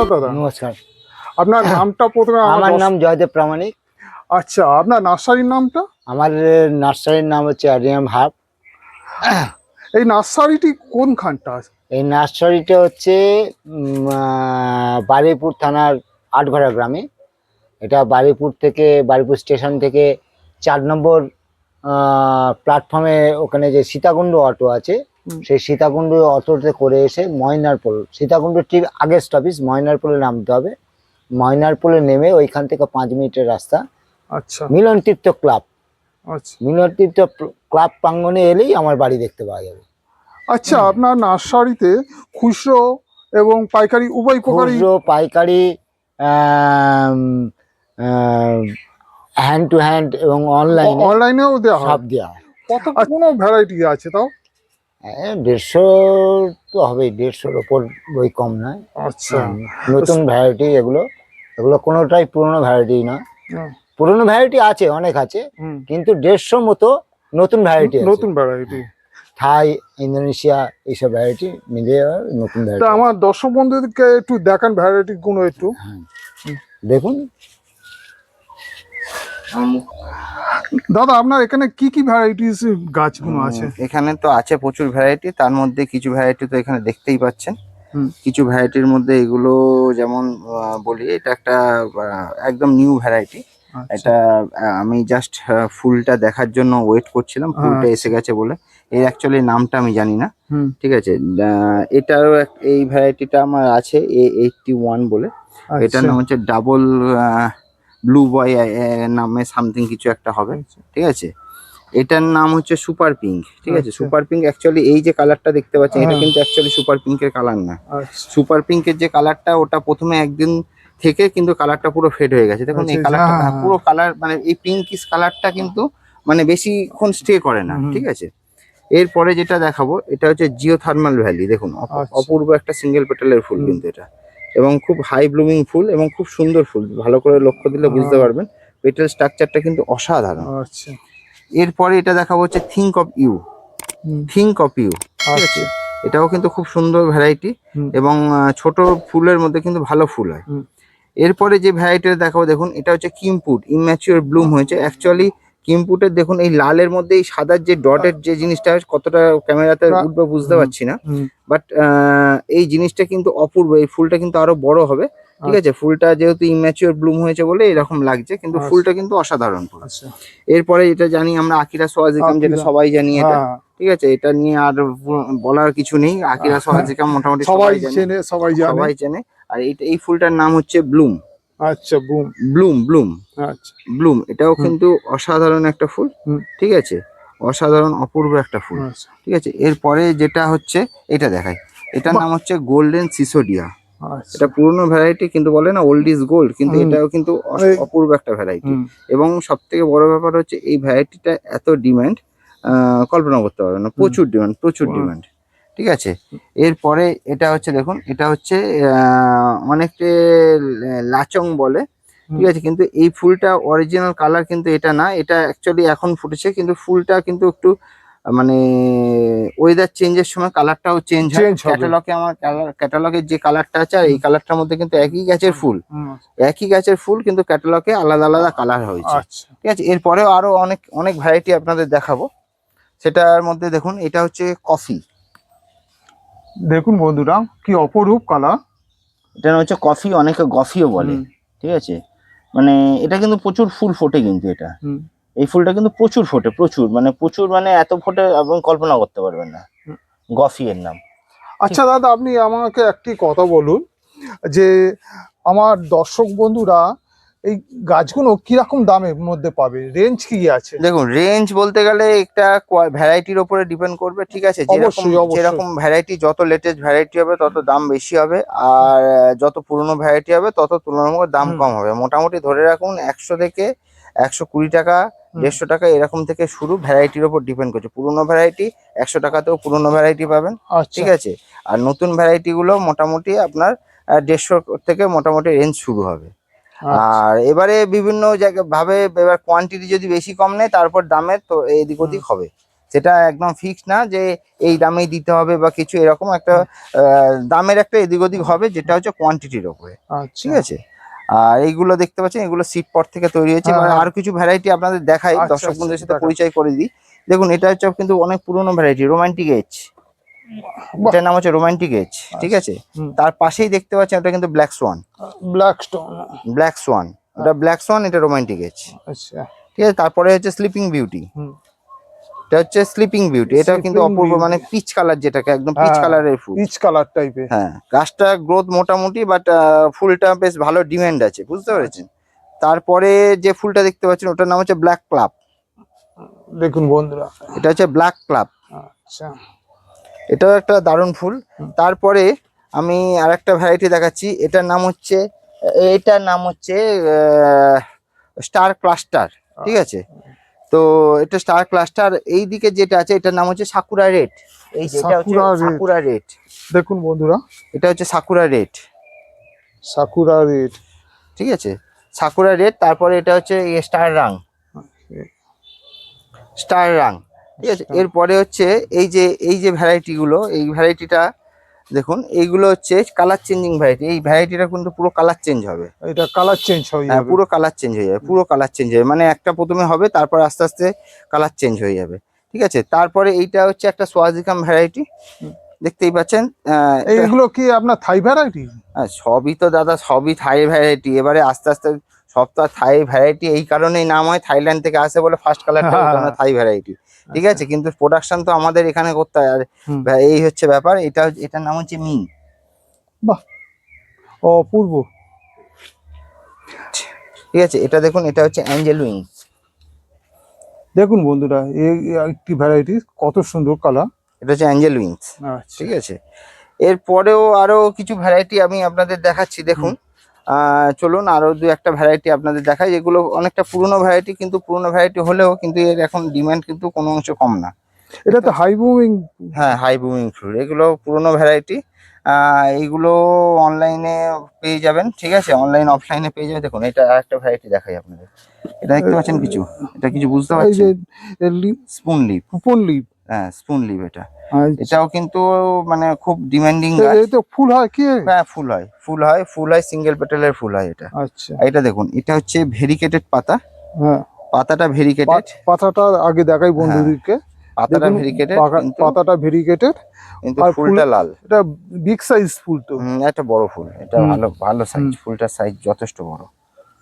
নমস্কার দাদা। নমস্কার। আপনার নামটা প্রথমে আমার নাম জয়দেব প্রামাণিক। আচ্ছা আপনার নার্সারির নামটা? আমার নার্সারির নাম হচ্ছে আরিয়াম হাব এই নার্সারিটি কোনখানটা আছে? এই নার্সারিটা হচ্ছে বারুইপুর থানার আটঘরা গ্রামে। এটা বারুইপুর থেকে বারুইপুর স্টেশন থেকে চার নম্বর প্ল্যাটফর্মে ওখানে যে সীতাকুণ্ড অটো আছে। সেই সীতাকুণ্ড অটোতে করে এসে ময়নারপোল সীতাকুণ্ড ঠিক আগের স্টপেজ ময়নারপোলে নামতে হবে। ময়নারপোলে নেমে ওইখান থেকে পাঁচ মিনিটের রাস্তা। আচ্ছা। মিলন তীর্থ ক্লাব। আচ্ছা। মিলন তীর্থ ক্লাব প্রাঙ্গণে এলেই আমার বাড়ি দেখতে পাওয়া যাবে। আচ্ছা আপনার নার্সারিতে খুচরো এবং পাইকারি উভয় প্রকারই খুচরো পাইকারি হ্যান্ড টু হ্যান্ড এবং অনলাইনে অনলাইনেও দেওয়া সব দেওয়া হয়। কত কোনো ভ্যারাইটি আছে তাও? দেড়শো তো হবেই দেড়শোর ওপর বই কম নয়। আচ্ছা। নতুন ভ্যারাইটি এগুলো এগুলো কোনোটাই পুরনো ভ্যারাইটি না পুরনো ভ্যারাইটি আছে অনেক আছে কিন্তু দেড়শো মতো নতুন ভ্যারাইটি নতুন ভ্যারাইটি থাই ইন্দোনেশিয়া এইসব ভ্যারাইটি মিলিয়ে নতুন তা ভ্যারাইটি আমার দর্শক বন্ধুদেরকে একটু দেখান ভ্যারাইটি গুলো একটু। দেখুন। দাদা আপনার এখানে কি কি ভ্যারাইটিস গাছগুলো আছে? এখানে তো আছে প্রচুর ভ্যারাইটি তার মধ্যে কিছু ভ্যারাইটি তো এখানে দেখতেই পাচ্ছেন। কিছু ভ্যারাইটির মধ্যে এগুলো যেমন বলি এটা একটা একদম নিউ ভ্যারাইটি আচ্ছা। এটা আমি জাস্ট ফুলটা দেখার জন্য ওয়েট করছিলাম ফুলটা এসে গেছে বলে। এর অ্যাকচুয়ালি নামটা আমি জানি না। ঠিক আছে? এটারও এই ভ্যারাইটিটা আমার আছে এ এইটটি ওয়ান বলে এটার আচ্ছা। নাম হচ্ছে ডাবল ব্লু বয় নামে সামথিং কিছু একটা হবে আচ্ছা। ঠিক আছে? এটার নাম হচ্ছে সুপার পিঙ্ক ঠিক আছে? আচ্ছা। সুপার পিঙ্ক অ্যাকচুয়ালি এই যে কালারটা দেখতে পাচ্ছেন এটা হ্যাঁ। কিন্তু অ্যাকচুয়ালি সুপার পিঙ্কের কালার না। আচ্ছা। সুপার পিঙ্কের যে কালারটা ওটা প্রথমে একদিন থেকে কিন্তু কালারটা পুরো ফেড হয়ে গেছে। দেখুন এই আচ্ছা, কালারটা হ্যাঁ, পুরো কালার মানে এই পিঙ্কিস কালারটা কিন্তু মানে বেশিক্ষণ স্টে করে না ঠিক আছে? এরপরে যেটা দেখাবো এটা হচ্ছে জিও থার্মাল ভ্যালি দেখুন আচ্ছা। অপূর্ব একটা সিঙ্গেল পেটালের ফুল কিন্তু এটা। এবং খুব হাই ব্লুমিং ফুল এবং খুব সুন্দর ফুল। ভালো করে লক্ষ্য দিলে বুঝতে। পারবেন। পেটাল স্ট্রাকচারটা কিন্তু অসাধারণ। আচ্ছা। এরপরে এটা দেখাবো হচ্ছে think of you think of you ঠিক আছে? আচ্ছা এটাও কিন্তু খুব সুন্দর ভ্যারাইটি এবং ছোট ফুলের মধ্যে কিন্তু ভালো ফুল হয়। এরপরে যে ভ্যারাইটিটা দেখাবো দেখুন এটা হচ্ছে কিমপুট ইম্যাচিওর ব্লুম হয়েছে। অ্যাকচুয়ালি কিমপুটের দেখুন এই লালের মধ্যে এই সাদার যে ডটের যে জিনিসটা কতটা ক্যামেরাতে উঠবে বুঝতে পারছি না। বাট এই জিনিসটা কিন্তু অপূর্ব এই ফুলটা কিন্তু আরও বড় হবে। ঠিক আছে? ফুলটা যেহেতু ইম্যাচিওর ব্লুম হয়েছে বলে এরকম লাগছে কিন্তু আচ্ছা। ফুলটা কিন্তু অসাধারণ ফুল। আচ্ছা। এরপরে এটা জানি আমরা আকিরা সোয়াজিকাম যেটা সবাই জানি এটা। হ্যাঁ। ঠিক আছে? এটা নিয়ে আর বলার কিছু নেই। আকিরা সোয়াজিকাম মোটামুটি সবাই জানে। চেনে সবাই জানে। চেনে। আর এইটা এই ফুলটার নাম হচ্ছে ব্লুম আচ্ছা বুম ব্লুম ব্লুম আচ্ছা। ব্লুম এটাও কিন্তু অসাধারণ একটা ফুল ঠিক আছে? অসাধারণ অপূর্ব একটা ফুল আচ্ছা। ঠিক আছে? এরপরে যেটা হচ্ছে এটা দেখাই। এটার নাম হচ্ছে গোল্ডেন সিসোডিয়া আচ্ছা। এটা পুরনো ভ্যারাইটি কিন্তু বলে না ওল্ড ইজ গোল্ড কিন্তু এটাও কিন্তু অপূর্ব একটা ভ্যারাইটি এবং সব থেকে বড় ব্যাপার হচ্ছে এই ভ্যারাইটিটা এত ডিমান্ড কল্পনা করতে পারবে না। প্রচুর ডিমান্ড প্রচুর। ডিমান্ড ঠিক আছে? এরপরে এটা হচ্ছে দেখুন এটা হচ্ছে আহ, অনেকে লাচং বলে ঠিক আছে? কিন্তু এই ফুলটা অরিজিনাল কালার কিন্তু এটা না এটা অ্যাকচুয়ালি এখন ফুটেছে কিন্তু ফুলটা কিন্তু একটু মানে ওয়েদার চেঞ্জের সময় কালারটাও চেঞ্জ হয়। ক্যাটালগে আমার ক্যাটালগের যে কালারটা আছে আর এই কালারটার মধ্যে কিন্তু একই গাছের ফুল। একই গাছের ফুল কিন্তু ক্যাটালগে আলাদা আলাদা কালার হয়েছে। আচ্ছা। ঠিক আছে? এরপরেও আরও অনেক অনেক ভ্যারাইটি আপনাদের দেখাবো। সেটার মধ্যে দেখুন এটা হচ্ছে কফি দেখুন বন্ধুরা কি অপরূপ কালার এটা হচ্ছে কফি অনেকে গফিও বলে ঠিক আছে? মানে এটা কিন্তু প্রচুর ফুল ফোটে কিন্তু এটা। এই ফুলটা কিন্তু প্রচুর ফোটে প্রচুর মানে প্রচুর মানে এত ফোটে আপনি কল্পনা করতে পারবেন না। গফি এর নাম। আচ্ছা দাদা আপনি আমাকে একটি কথা বলুন যে আমার দর্শক বন্ধুরা এই গাছগুলো কীরকম দামের মধ্যে পাবে? রেঞ্জ কি আছে? দেখুন রেঞ্জ বলতে গেলে একটা ভ্যারাইটির উপরে ডিপেন্ড করবে ঠিক আছে? যেরকম। যেরকম ভ্যারাইটি যত লেটেস্ট ভ্যারাইটি হবে তত দাম বেশি হবে। আর যত পুরনো ভ্যারাইটি হবে তত তুলনামূলক দাম কম হবে। মোটামুটি ধরে রাখুন একশো থেকে একশো কুড়ি টাকা দেড়শো টাকা এরকম থেকে শুরু ভ্যারাইটির উপর ডিপেন্ড করছে। পুরনো ভ্যারাইটি একশো টাকাতেও পুরনো ভ্যারাইটি পাবেন আচ্ছা। ঠিক আছে? আর নতুন ভ্যারাইটি গুলো মোটামুটি আপনার দেড়শো থেকে মোটামুটি রেঞ্জ শুরু হবে। আর এবারে বিভিন্ন জায়গা ভাবে এবার কোয়ান্টিটি যদি বেশি কম নেয় তারপর দামের তো এদিক ওদিক হবে। সেটা একদম ফিক্স না যে এই দামেই দিতে হবে বা কিছু এরকম একটা আহ, দামের একটা এদিক ওদিক হবে যেটা হচ্ছে কোয়ান্টিটির ওপরে। আচ্ছা। ঠিক আছে? আর এইগুলো দেখতে পাচ্ছেন এগুলো সিট পট থেকে তৈরি হয়েছে। হ্যাঁ, মানে হ্যাঁ। আরও কিছু ভ্যারাইটি আপনাদের দেখাই আচ্ছা, দর্শক আচ্ছা, বন্ধুদের সাথে পরিচয় করে দিই। দেখুন এটা হচ্ছে কিন্তু অনেক পুরনো ভ্যারাইটি রোমান্টিক এজ। এটার নাম হচ্ছে রোমান্টিক এজ ঠিক আছে? তার পাশেই দেখতে পাচ্ছেন এটা কিন্তু black swan black stone black swan ওটা ব্ল্যাক সোয়ান এটা রোমান্টিক এজ আচ্ছা। ঠিক আছে তারপরে হচ্ছে স্লিপিং বিউটি এটা হচ্ছে স্লিপিং বিউটি এটা কিন্তু অপূর্ব মানে পিচ কালার যেটাকে একদম পিচ হ্যাঁ। কালারের ফুল। পিচ কালার টাইপের হ্যাঁ গাছটা গ্রোথ মোটামুটি বাট ফুলটা বেশ ভালো ডিমান্ড আছে বুঝতে পেরেছেন? তারপরে যে ফুলটা দেখতে পাচ্ছেন ওটার নাম হচ্ছে ব্ল্যাক ক্লাব দেখুন বন্ধুরা। এটা হচ্ছে ব্ল্যাক ক্লাব আচ্ছা। এটাও একটা দারুণ ফুল। তারপরে আমি আর একটা ভ্যারাইটি দেখাচ্ছি। এটার নাম হচ্ছে এটার নাম হচ্ছে স্টার ক্লাস্টার ঠিক আছে? তো এটা স্টার ক্লাস্টার এই দিকে যেটা আছে এটার নাম হচ্ছে সাকুরা রেড এই যে এটা হচ্ছে সাকুরা রেড দেখুন বন্ধুরা। এটা হচ্ছে সাকুরা রেড সাকুরা রেড ঠিক আছে? সাকুরা রেড তারপরে এটা হচ্ছে স্টার রাং স্টার রাং ঠিক আছে? এরপরে হচ্ছে এই যে এই যে ভ্যারাইটিগুলো এই ভ্যারাইটিটা দেখুন এইগুলো হচ্ছে কালার চেঞ্জিং ভ্যারাইটি এই ভ্যারাইটিটা কিন্তু পুরো কালার চেঞ্জ হবে। এটা কালার চেঞ্জ হয়ে হ্যাঁ যাবে। পুরো কালার চেঞ্জ হয়ে যাবে পুরো কালার চেঞ্জ হয়ে যাবে। মানে একটা প্রথমে হবে তারপর আস্তে আস্তে কালার চেঞ্জ হয়ে যাবে। ঠিক আছে? তারপরে এইটা হচ্ছে একটা সোয়াজিকাম ভ্যারাইটি দেখতেই পাচ্ছেন? এইগুলো কি আপনার থাই ভ্যারাইটি হ্যাঁ, সবই তো দাদা সবই থাই ভ্যারাইটি এবারে আস্তে আস্তে সব তো থাই ভ্যারাইটি এই কারণেই নাম হয় থাইল্যান্ড থেকে আসে বলে ফার্স্ট কালারটা। থাই ভ্যারাইটি ঠিক আছে? কিন্তু প্রোডাকশন তো আমাদের এখানে করতে হয়। আর এই হচ্ছে ব্যাপার এটা এটার নাম হচ্ছে মিং। অপূর্ব। ঠিক আছে? এটা দেখুন এটা হচ্ছে অ্যাঞ্জেল উইংস দেখুন বন্ধুরা এই একটি ভ্যারাইটি কত সুন্দর কালার এটা হচ্ছে অ্যাঞ্জেল উইংস আচ্ছা। ঠিক আছে? এরপরেও আরও কিছু ভ্যারাইটি আমি আপনাদের দেখাচ্ছি দেখুন। চলুন আরও দু একটা ভ্যারাইটি আপনাদের দেখাই। এগুলো অনেকটা পুরনো ভ্যারাইটি কিন্তু পুরনো ভ্যারাইটি হলেও কিন্তু এর এখন ডিমান্ড কিন্তু কোনো অংশ কম না। এটা তো হাই মুভিং হ্যাঁ হাই বুমিং ফ্রুট এগুলো পুরনো ভ্যারাইটি এইগুলো অনলাইনে পেয়ে যাবেন ঠিক আছে? অনলাইন অফলাইনে পেয়ে যাবেন। দেখুন এটা একটা ভ্যারাইটি দেখাই আপনাদের। এটা দেখতে পাচ্ছেন কিছু? এটা কিছু বুঝতে পারছেন? স্পুন লিভ কুপন লিভ হ্যাঁ স্পুন লিভ এটা। এটাও কিন্তু মানে খুব ডিমান্ডিং এই তো ফুল হয় কি? হ্যাঁ ফুল হয়। ফুল হয় ফুল হয় সিঙ্গেল পেটালের ফুল হয় এটা। আচ্ছা। এটা দেখুন এটা হচ্ছে ভেরিকেটেড পাতা। হ্যাঁ। পাতাটা ভেরিকেটেড। পাতাটা আগে দেখাই বন্ধুদেরকে। পাতাটা ভেরিকেটেড পাতাটা ভেরিকেটেড। কিন্তু ফুলটা লাল। এটা বিগ সাইজ ফুল তো। হুম, একটা বড় ফুল। এটা ভালো ভালো সাইজ। ফুলটার সাইজ যথেষ্ট বড়।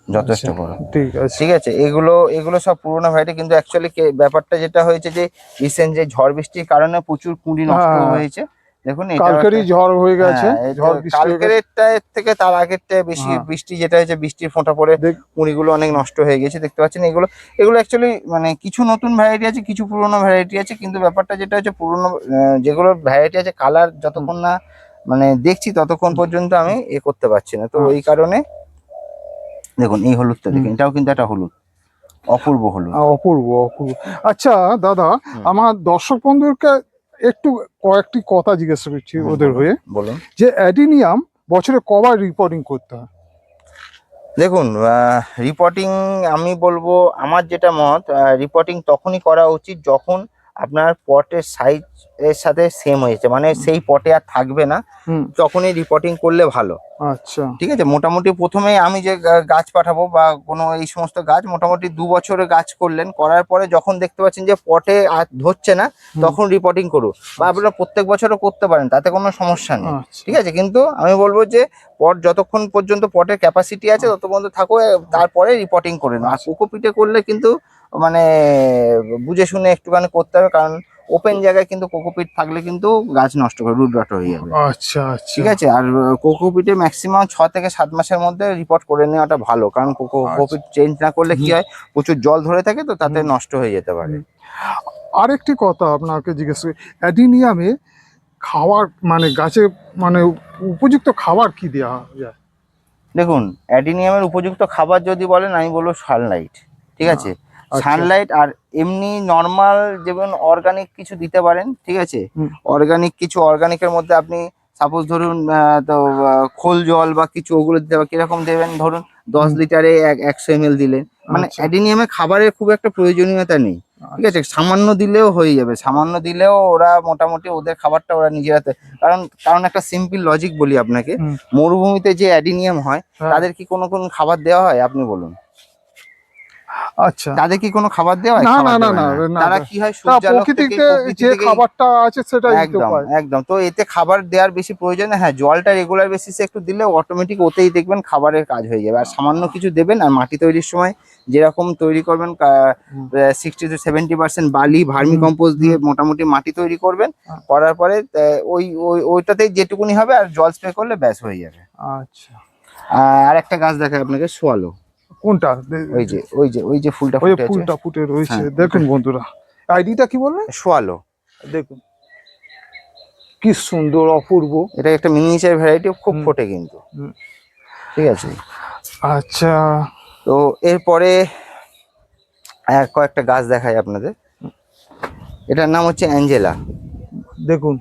যথেষ্ট আচ্ছা, বড় ঠিক আছে ঠিক আছে এগুলো এগুলো সব পুরোনো ভ্যারাইটি কিন্তু অ্যাকচুয়ালি ব্যাপারটা যেটা হয়েছে যে রিসেন্ট যে ঝড় বৃষ্টির কারণে প্রচুর কুঁড়ি নষ্ট হ্যাঁ। হয়েছে দেখুন কালকেরই ঝড় হয়ে গেছে ঝড় হয়ে থেকে তার আগেরটা বেশি হ্যাঁ। বৃষ্টি যেটা হয়েছে বৃষ্টির ফোঁটা পড়ে কুঁড়িগুলো অনেক নষ্ট হয়ে গেছে দেখতে পাচ্ছেন এগুলো এগুলো অ্যাকচুয়ালি মানে কিছু নতুন ভ্যারাইটি আছে কিছু পুরোনো ভ্যারাইটি আছে কিন্তু ব্যাপারটা যেটা হচ্ছে পুরোনো যেগুলো ভ্যারাইটি আছে কালার যতক্ষণ না মানে দেখছি ততক্ষণ পর্যন্ত আমি এ করতে পারছি না তো আচ্ছা। ওই কারণে দেখুন এই হলুদটা দেখুন এটাও কিন্তু একটা হলুদ। অপূর্ব হলুদ। অপূর্ব অপূর্ব। আচ্ছা দাদা আমার দর্শক বন্ধুকে একটু কয়েকটি কথা জিজ্ঞাসা করছি ওদের হয়ে। বলুন। যে অ্যাডিনিয়াম বছরে কবার রিপোর্টিং করতে হয়? দেখুন রিপোর্টিং আমি বলব আমার যেটা মত রিপোর্টিং তখনই করা উচিত যখন আপনার পটের সাইজ এর সাথে সেম হয়েছে মানে সেই পটে আর থাকবে না। তখনই রিপোর্টিং করলে ভালো। আচ্ছা। ঠিক আছে? মোটামুটি প্রথমে আমি যে গাছ পাঠাবো বা কোনো এই সমস্ত গাছ মোটামুটি দু বছরে গাছ করলেন। করার পরে যখন দেখতে পাচ্ছেন যে পটে আর ধরছে না তখন রিপোর্টিং করুন। বা আপনারা প্রত্যেক বছরও করতে পারেন তাতে কোনো সমস্যা নেই। আচ্ছা। ঠিক আছে? কিন্তু আমি বলব যে পট যতক্ষণ পর্যন্ত পটের ক্যাপাসিটি আছে তত পর্যন্ত থাকো তারপরে রিপোর্টিং করে আর আচ্ছা। কোকোপিটে করলে কিন্তু মানে বুঝে শুনে একটুখানি করতে হবে কারণ ওপেন জায়গায় কিন্তু কোকোপিট থাকলে কিন্তু গাছ নষ্ট করে রুট রট হয়ে যাবে। আচ্ছা আচ্ছা। ঠিক আছে? আর কোকোপিটে ম্যাক্সিমাম ছ থেকে সাত মাসের মধ্যে রিপোর্ট করে নেওয়াটা ভালো কারণ কোকোপিট চেঞ্জ না করলে কি হয় প্রচুর জল ধরে থাকে তো তাতে আচ্ছা। নষ্ট হয়ে যেতে পারে। আরেকটি কথা আপনাকে জিজ্ঞেস করি অ্যাডিনিয়ামে খাওয়ার মানে গাছে মানে উপযুক্ত খাবার কি দেওয়া যায়? দেখুন অ্যাডিনিয়ামের উপযুক্ত খাবার যদি বলেন আমি বলব সানলাইট ঠিক আছে? আচ্ছা। সানলাইট আর এমনি নর্মাল যেমন অর্গানিক কিছু দিতে পারেন ঠিক আছে? অর্গানিক কিছু অর্গানিকের মধ্যে আপনি সাপোজ ধরুন তো খোল জল বা কিছু ওগুলো দিতে হবে কীরকম দেবেন? ধরুন দশ। লিটারে এক একশো এম দিলেন। মানে আচ্ছা। অ্যাডিনিয়ামে খাবারের খুব একটা প্রয়োজনীয়তা নেই ঠিক আছে? সামান্য দিলেও হয়ে যাবে। সামান্য দিলেও ওরা মোটামুটি ওদের খাবারটা ওরা নিজেরা কারণ কারণ একটা সিম্পল লজিক বলি আপনাকে। মরুভূমিতে যে অ্যাডিনিয়াম হয় হ্যাঁ। তাদের কি কোনো কোনো খাবার দেওয়া হয়? আপনি বলুন। আচ্ছা। তাদের কি কোনো খাবার দেওয়া হয়? না, না, না, তারা কি হয় প্রকৃতিতে যে খাবারটা আছে সেটাই একদম একদম। তো এতে খাবার দেওয়ার বেশি প্রয়োজন হ্যাঁ জলটা রেগুলার বেসিসে একটু দিলে অটোমেটিক ওতেই দেখবেন খাবারের কাজ হয়ে যাবে। আর সামান্য কিছু দেবেন আর মাটি তৈরির সময় যেরকম তৈরি করবেন। সিক্সটি টু সেভেন্টি পার্সেন্ট বালি ভার্মি কম্পোস্ট দিয়ে মোটামুটি মাটি তৈরি করবেন। হ্যাঁ। করার পরে ওই ওই ওইটাতেই যেটুকুনি হবে আর জল স্প্রে করলে ব্যাস হয়ে যাবে। আচ্ছা। আর একটা গাছ দেখায় আপনাকে সোয়ালো। কোনটা? ওই যে ওই যে ওই যে ফুলটা ফুটে আছে। ফুলটা ফুটে রয়েছে। হ্যাঁ, দেখুন বন্ধুরা আইডিটা কি বললেন সোয়ালো। দেখুন। কি সুন্দর অপূর্ব। এটা একটা মিনিচার ভ্যারাইটি খুব। ফোটে কিন্তু। ঠিক আছে? আচ্ছা। তো এরপরে কয়েকটা গাছ দেখাই আপনাদের। এটার নাম হচ্ছে অ্যাঞ্জেলা। দেখুন।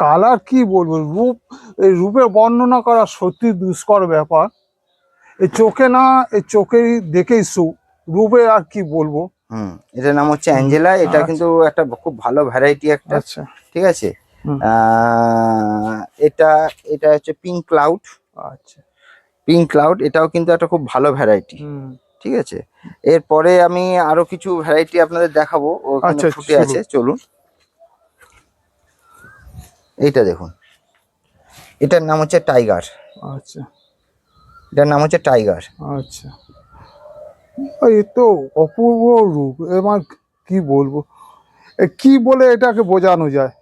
কালার কি বলব? রূপ এই রূপের বর্ণনা করা সত্যি দুষ্কর ব্যাপার। এই চোখে না এই চোখে দেখেই সু রূপে আর কি বলব? হুম এটার নাম হচ্ছে অ্যাঞ্জেলা এটা আচ্ছা। কিন্তু একটা খুব ভালো ভ্যারাইটি একটা আচ্ছা। ঠিক আছে? এটা এটা হচ্ছে পিঙ্ক ক্লাউড আচ্ছা। পিঙ্ক ক্লাউড এটাও কিন্তু একটা খুব ভালো ভ্যারাইটি ঠিক আছে? এরপরে আমি আরও কিছু ভ্যারাইটি আপনাদের দেখাবো ওখানে আচ্ছা, ফুটে আছে চলুন। এইটা দেখুন। এটার নাম হচ্ছে টাইগার আচ্ছা। এটার নাম হচ্ছে টাইগার। আচ্ছা। এই তো অপূর্ব রূপ। এবার কি বলব? এ কি বলে এটাকে বোঝানো যায়?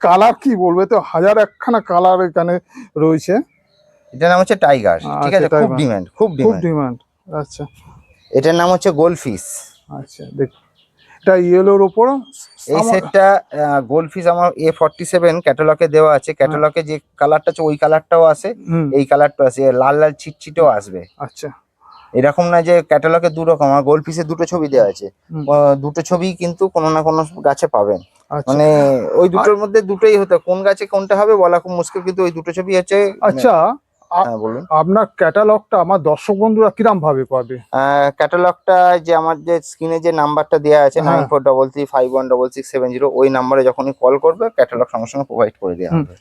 কালার কি বলব? এ তো হাজার একখানা কালার এখানে রয়েছে। এটার নাম হচ্ছে টাইগার। ঠিক আচ্ছা, আছে? খুব ডিমান্ড খুব ডিমান্ড আচ্ছা। এটার নাম হচ্ছে গোলফিশ আচ্ছা দেখ এটা ইয়েলোর ওপর এই সেটটা গোলফিশ আমার এ ফর্টি সেভেন ক্যাটালগে দেওয়া আছে। ক্যাটালগে যে কালারটা আছে ওই কালারটাও আছে। এই কালারটা আছে লাল লাল ছিটছিটেও আসবে। আচ্ছা। এরকম না যে ক্যাটালগে দু রকম আমার গোলফিশে দুটো ছবি দেওয়া আছে। দুটো ছবি কিন্তু কোনো না কোনো গাছে পাবেন। আচ্ছা। মানে ওই দুটোর মধ্যে দুটোই হতো কোন গাছে কোনটা হবে বলা খুব মুশকিল কিন্তু ওই দুটো ছবি আছে আচ্ছা। হ্যাঁ বলুন। আপনার ক্যাটালগটা আমার দর্শক বন্ধুরা কিরাম ভাবে পাবে? ক্যাটালগটা যে আমার যে স্ক্রিনে যে নাম্বারটা দেওয়া আছে হ্যাঁ। Nine four double three five one double six seven zero ওই নাম্বারে যখনই কল করবে ক্যাটালগ সঙ্গে সঙ্গে প্রোভাইড করে দেওয়া হবে।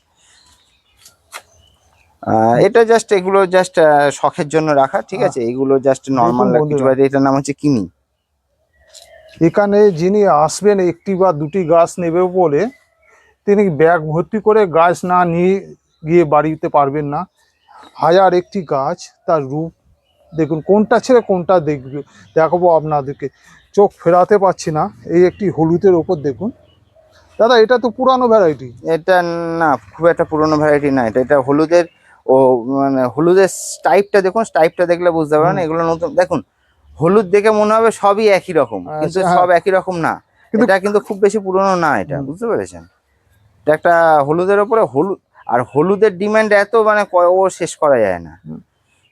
এটা জাস্ট এগুলো জাস্ট শখের জন্য রাখা ঠিক আছে? এগুলো জাস্ট নর্মাল কিছু। এটার নাম হচ্ছে কিনি। এখানে যিনি আসবেন একটি বা দুটি গাছ নেবে বলে তিনি ব্যাগ ভর্তি করে গাছ না নিয়ে গিয়ে বাড়িতে পারবেন না। হাজার একটি গাছ তার রূপ। দেখুন কোনটা ছেড়ে কোনটা দেখবে দেখাবো আপনাদেরকে। চোখ ফেরাতে পারছি না এই একটি হলুদের ওপর দেখুন। দাদা এটা তো পুরানো ভ্যারাইটি এটা না খুব একটা পুরোনো ভ্যারাইটি না এটা এটা হলুদের ও মানে হলুদের স্টাইপটা দেখুন স্টাইপটা দেখলে বুঝতে পারবেন হুম। এগুলো নতুন দেখুন হলুদ দেখে মনে হবে সবই একই রকম কিন্তু আচ্ছা, সব একই রকম না। কিন্তু- এটা কিন্তু খুব বেশি পুরনো না এটা বুঝতে পেরেছেন? এটা একটা হলুদের ওপরে হলুদ আর হলুদের ডিমান্ড এত মানে ও শেষ করা যায় না।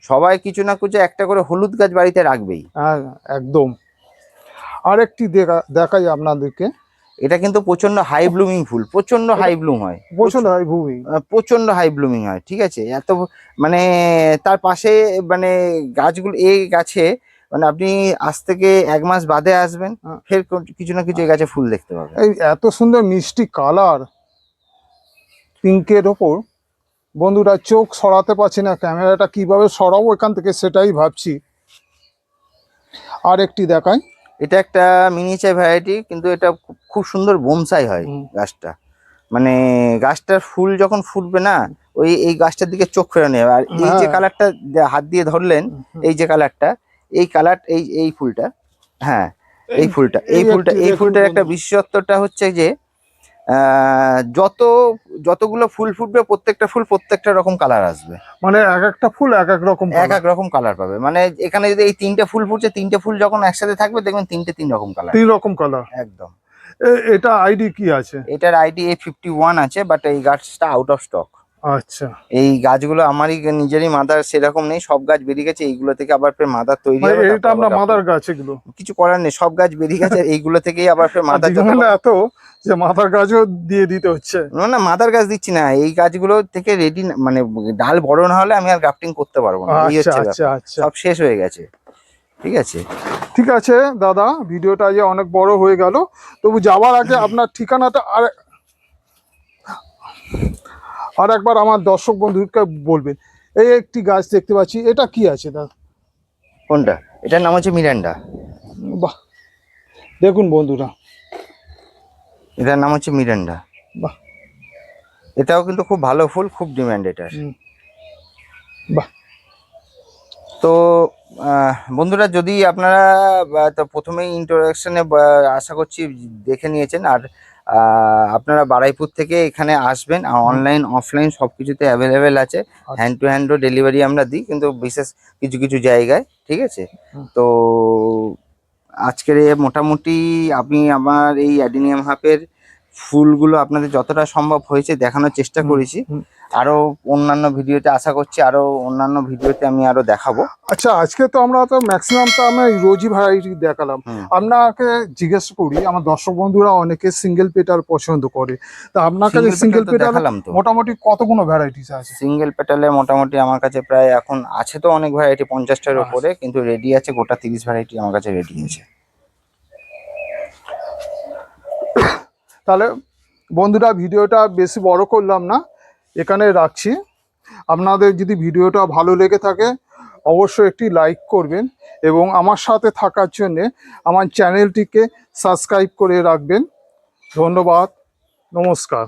সবাই কিছু না কিছু একটা করে হলুদ গাছ বাড়িতে রাখবেই। হ্যাঁ একদম। আরেকটি দেখা দেখাই আপনাদেরকে। এটা কিন্তু প্রচণ্ড হাই ব্লুমিং ফুল প্রচণ্ড হাই ব্লুম হয়। প্রচণ্ড ভূমি আহ, প্রচণ্ড হাই ব্লুমিং হয় ঠিক আছে? এত মানে তার পাশে মানে গাছগুলো এই গাছে মানে আপনি আজ থেকে এক মাস বাদে আসবেন হ্যাঁ। ফের কিছু না কিছু এই গাছে ফুল দেখতে পাবেন। এই এত সুন্দর মিষ্টি কালার পিঙ্কের ওপর। বন্ধুরা চোখ সরাতে পারছি না ক্যামেরাটা কীভাবে সরাবো এখান থেকে সেটাই ভাবছি। আর একটি দেখাই। এটা একটা মিনিচার ভ্যারাইটি কিন্তু এটা খুব- সুন্দর বোনসাই হয়। গাছটা। মানে গাছটার ফুল যখন ফুটবে না ওই এই গাছটার দিকে চোখ ফেরানো যাবে। আর এই যে হ্যাঁ। কালারটা হাত দিয়ে ধরলেন এই যে কালারটা এই কালার এই এই ফুলটা হ্যাঁ এই ফুলটা এই ফুলটা এই ফুলটার একটা বিশেষত্বটা হচ্ছে যে যত যতগুলো ফুল ফুটবে প্রত্যেকটা ফুল প্রত্যেকটা রকম কালার আসবে। মানে এক একটা ফুল এক এক রকম এক এক রকম কালার পাবে। মানে এখানে যদি এই তিনটে ফুল ফুটছে তিনটে ফুল যখন একসাথে থাকবে দেখবেন তিনটে তিন রকম কালার তিন রকম কালার একদম। এটা আইডি কি আছে? এটার আইডি এ ফিফটি ওয়ান আছে বাট এই গাছটা আউট অফ স্টক আচ্ছা। এই গাছগুলো আমারই নিজেরই মাদার সেরকম নেই সব গাছ বেরিয়ে গেছে এইগুলো থেকে আবার ফের মাদার তৈরি মানে হবে এটা আমরা মাদার গাছ এগুলো। কিছু করার নেই সব গাছ বেরিয়ে গেছে এইগুলো থেকেই আবার ফের মাদার যত এত যে মাদার গাছও দিয়ে দিতে হচ্ছে। না না মাদার গাছ দিচ্ছি না এই গাছগুলো থেকে রেডি মানে ডাল বড় না হলে আমি আর গ্রাফটিং করতে পারব না এই আচ্ছা হচ্ছে আচ্ছা। আচ্ছা। সব শেষ হয়ে গেছে ঠিক আছে? ঠিক আছে দাদা ভিডিওটা যে অনেক বড় হয়ে গেল তবু যাওয়ার আগে আপনার ঠিকানাটা আর আর একবার আমার দর্শক বন্ধুকে বলবেন। এই একটি গাছ দেখতে পাচ্ছি এটা কি আছে দাদা? কোনটা? এটার নাম হচ্ছে মিরান্ডা। বাহ দেখুন বন্ধুরা। এটার নাম হচ্ছে মিরান্ডা। বাহ। এটাও কিন্তু খুব ভালো ফুল খুব ডিম্যান্ড এটার। বাহ। তো বন্ধুরা যদি আপনারা প্রথমেই ইন্ট্রোডাকশনে আশা করছি দেখে নিয়েছেন। আর আপনারা বারাইপুর থেকে এখানে আসবেন আর অনলাইন অফলাইন সব কিছুতে অ্যাভেলেবেল আছে। হ্যান্ড টু হ্যান্ডও ডেলিভারি আমরা দিই কিন্তু বিশেষ কিছু কিছু জায়গায় ঠিক আছে? তো আজকের মোটামুটি আপনি আমার এই অ্যাডিনিয়াম হাফের ফুলগুলো আপনাদের যতটা সম্ভব হয়েছে দেখানোর চেষ্টা করেছি। হুম। আরও অন্যান্য ভিডিওতে আশা করছি আরও অন্যান্য ভিডিওতে আমি আরও দেখাবো আচ্ছা আজকে তো আমরা তো ম্যাক্সিমাম তো আমরা রোজি ভ্যারাইটি দেখালাম। আপনাকে জিজ্ঞেস করি আমার দর্শক বন্ধুরা অনেকে সিঙ্গেল পেটাল পছন্দ করে তা আপনার কাছে সিঙ্গেল তো মোটামুটি কতগুলো ভ্যারাইটিস আছে সিঙ্গেল পেটালে মোটামুটি আমার কাছে প্রায় এখন আছে তো অনেক ভ্যারাইটি পঞ্চাশটার আচ্ছা। উপরে কিন্তু রেডি আছে গোটা তিরিশ ভ্যারাইটি আমার কাছে রেডি আছে তাহলে বন্ধুরা ভিডিওটা বেশি বড় করলাম না এখানে রাখছি। আপনাদের যদি ভিডিওটা ভালো লেগে থাকে, অবশ্যই একটি লাইক করবেন এবং আমার সাথে থাকার জন্যে আমার চ্যানেলটিকে সাবস্ক্রাইব করে রাখবেন। ধন্যবাদ। নমস্কার।